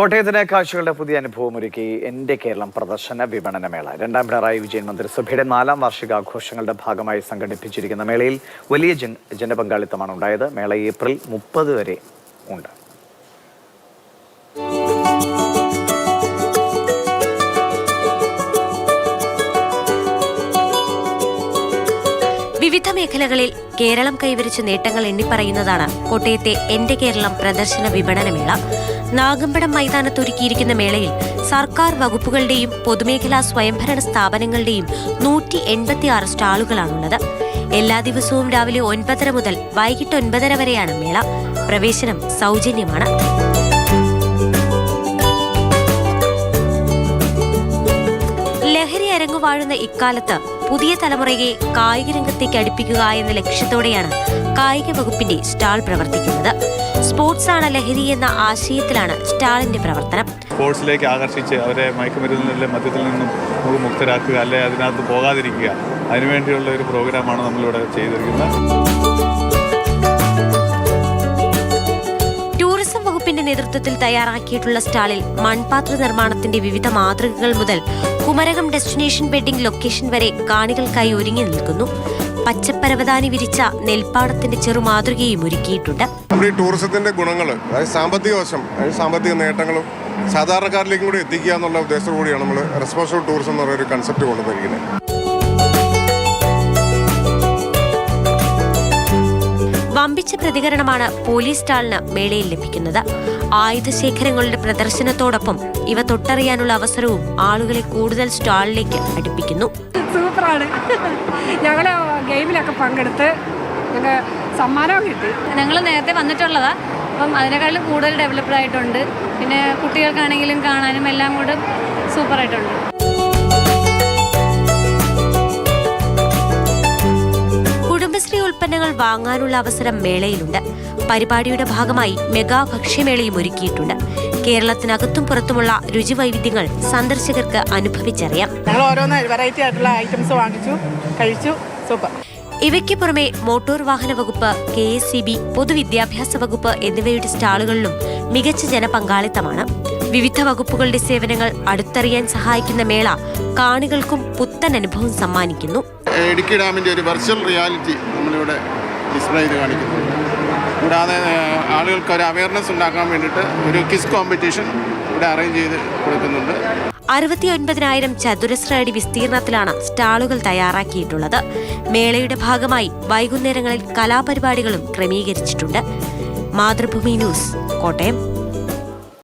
കോട്ടയത്തിന് കാഴ്ചകളുടെ പുതിയ അനുഭവം ഒരുക്കി എന്റെ കേരളം പ്രദർശന വിപണന മേള. രണ്ടാം പിണറായി വിജയൻ മന്ത്രിസഭയുടെ നാലാം വാർഷികാഘോഷങ്ങളുടെ ഭാഗമായി സംഘടിപ്പിച്ചിരിക്കുന്ന മേളയിൽ വലിയ ജൻ ജനപങ്കാളിത്തമാണ് ഉണ്ടായത്. മേള ഏപ്രിൽ മുപ്പത് വരെ ഉണ്ട്. വിവിധ മേഖലകളിൽ കേരളം കൈവരിച്ച നേട്ടങ്ങൾ എണ്ണിപ്പറയുന്നതാണ് കോട്ടയത്തെ എന്റെ കേരളം പ്രദർശന വിപണനമേള നാഗമ്പടം മൈതാനത്തൊരുക്കിയിരിക്കുന്ന മേളയിൽ സർക്കാർ വകുപ്പുകളുടെയും പൊതുമേഖലാ സ്വയംഭരണ സ്ഥാപനങ്ങളുടെയും നൂറ്റി എൺപത്തിയാറ് സ്റ്റാളുകളാണുള്ളത്. എല്ലാ ദിവസവും രാവിലെ ഒൻപതര മുതൽ വൈകിട്ട് ഒൻപതര വരെയാണ് മേള. പ്രവേശനം സൗജന്യമാണ്. ലഹരി അരങ്ങുവാഴുന്ന ഇക്കാലത്ത് പുതിയ തലമുറയെ കായിക രംഗത്തേക്ക് അടുപ്പിക്കുക എന്ന ലക്ഷ്യത്തോടെയാണ് കായിക വകുപ്പിന്റെ സ്റ്റാൾ പ്രവർത്തിക്കുന്നത്. സ്പോർട്സ് ആണ് ലഹരി എന്ന ആശയത്തിലാണ് സ്റ്റാളിന്റെ പ്രവർത്തനം. സ്പോർട്സിലേക്ക് ആകർഷിച്ച് അവരെ മയക്കുമരുന്നിലെ മധ്യത്തിൽ നിന്നും നമുക്ക് മുക്തരാക്കുക അല്ലെ അതിനകത്ത് പോകാതിരിക്കുക അതിനുവേണ്ടിയുള്ള ഒരു പ്രോഗ്രാമാണ് നമ്മളിവിടെ ചെയ്തിരിക്കുന്നത്. ടൂറിസം വകുപ്പിന്റെ നേതൃത്വത്തിൽ തയ്യാറാക്കിയിട്ടുള്ള സ്റ്റാളിൽ മൺപാത്ര നിർമ്മാണത്തിന്റെ വിവിധ മാതൃകകൾ മുതൽ കുമരകം ഡെസ്റ്റിനേഷൻ വെഡിംഗ് ലൊക്കേഷൻ വരെ കാണികൾക്കായി ഒരുങ്ങി നിൽക്കുന്നു. പച്ചപ്പരവതാനി വിരിച്ച നെൽപ്പാടത്തിന്റെ ചെറുമാതൃകയും ഒരുക്കിയിട്ടുണ്ട്. നമ്മുടെ ഈ ടൂറിസത്തിന്റെ ഗുണങ്ങൾ അതായത് സാമ്പത്തിക വശം അതായത് സാമ്പത്തിക നേട്ടങ്ങളും സാധാരണക്കാരിലേക്കും കൂടി എത്തിക്കുക എന്നുള്ള ഉദ്ദേശത്തോടു കൂടിയാണ് നമ്മൾ റെസ്പോൺസിബിൾ ടൂറിസം എന്ന് പറയുന്ന ഒരു കൺസെപ്റ്റ് കൊണ്ടുവന്നിരിക്കുന്നത്. വമ്പിച്ച പ്രതികരണമാണ് പോലീസ് സ്റ്റാളിന് മേളയിൽ ലഭിക്കുന്നത്. ആയുധശേഖരങ്ങളുടെ പ്രദർശനത്തോടൊപ്പം ഇവ തൊട്ടറിയാനുള്ള അവസരവും ആളുകളെ കൂടുതൽ സ്റ്റാളിലേക്ക് അടുപ്പിക്കുന്നു. സൂപ്പറാണ്. ഞങ്ങൾ ഗെയിമിലൊക്കെ പങ്കെടുത്ത് ഞങ്ങൾ സമ്മാനവും കിട്ടി. ഞങ്ങൾ നേരത്തെ വന്നിട്ടുള്ളതാ. അപ്പം അതിനേക്കാളും കൂടുതൽ ഡെവലപ്ഡ് ആയിട്ടുണ്ട്. പിന്നെ കുട്ടികൾക്കാണെങ്കിലും കാണാനും എല്ലാം കൂടെ സൂപ്പറായിട്ടുണ്ട്. വാങ്ങാനുള്ള അവസരം മേളയിലുണ്ട്. പരിപാടിയുടെ ഭാഗമായി മെഗാ ഭക്ഷ്യമേളയും ഒരുക്കിയിട്ടുണ്ട്. കേരളത്തിനകത്തും പുറത്തുമുള്ള രുചി വൈവിധ്യങ്ങൾ സന്ദർശകർക്ക് അനുഭവിച്ചറിയാം. ഞങ്ങൾ ഓരോന്ന് വെറൈറ്റി ആയിട്ടുള്ള ഐറ്റംസ് വാങ്ങിച്ചു കഴിച്ചു. സൂപ്പർ. ഇവയ്ക്ക് പുറമെ മോട്ടോർ വാഹന വകുപ്പ് കെ എസ് സി ബി പൊതുവിദ്യാഭ്യാസ വകുപ്പ് എന്നിവയുടെ സ്റ്റാളുകളിലും മികച്ച ജനപങ്കാളിത്തമാണ്. വിവിധ വകുപ്പുകളുടെ സേവനങ്ങൾ അടുത്തറിയാൻ സഹായിക്കുന്ന മേള കാണികൾക്കും പുത്തൻ അനുഭവം സമ്മാനിക്കുന്നു. ഇടുക്കി ഡാമിന്റെ ഒരു വെർച്വൽ റിയാലിറ്റി നമ്മളിവിടെ ഡിസ്പ്ലേ ചെയ്ത് കാണിക്കുന്നത്. കൂടാതെ ആളുകൾക്ക് ഒരു അവയർനെസ് ഉണ്ടാക്കാൻ വേണ്ടിയിട്ട് ഒരു കിസ് കോമ്പറ്റീഷൻ ഇവിടെ അറേഞ്ച് ചെയ്ത് കൊടുക്കുന്നുണ്ട്. അറുപത്തി ഒൻപതിനായിരം ചതുരശ്ര അടി വിസ്തീർണത്തിലാണ് സ്റ്റാളുകൾ തയ്യാറാക്കിയിട്ടുള്ളത്. മേളയുടെ ഭാഗമായി വൈകുന്നേരങ്ങളിൽ കലാപരിപാടികളും ക്രമീകരിച്ചിട്ടുണ്ട്. മാതൃഭൂമി ന്യൂസ് കോട്ടയം.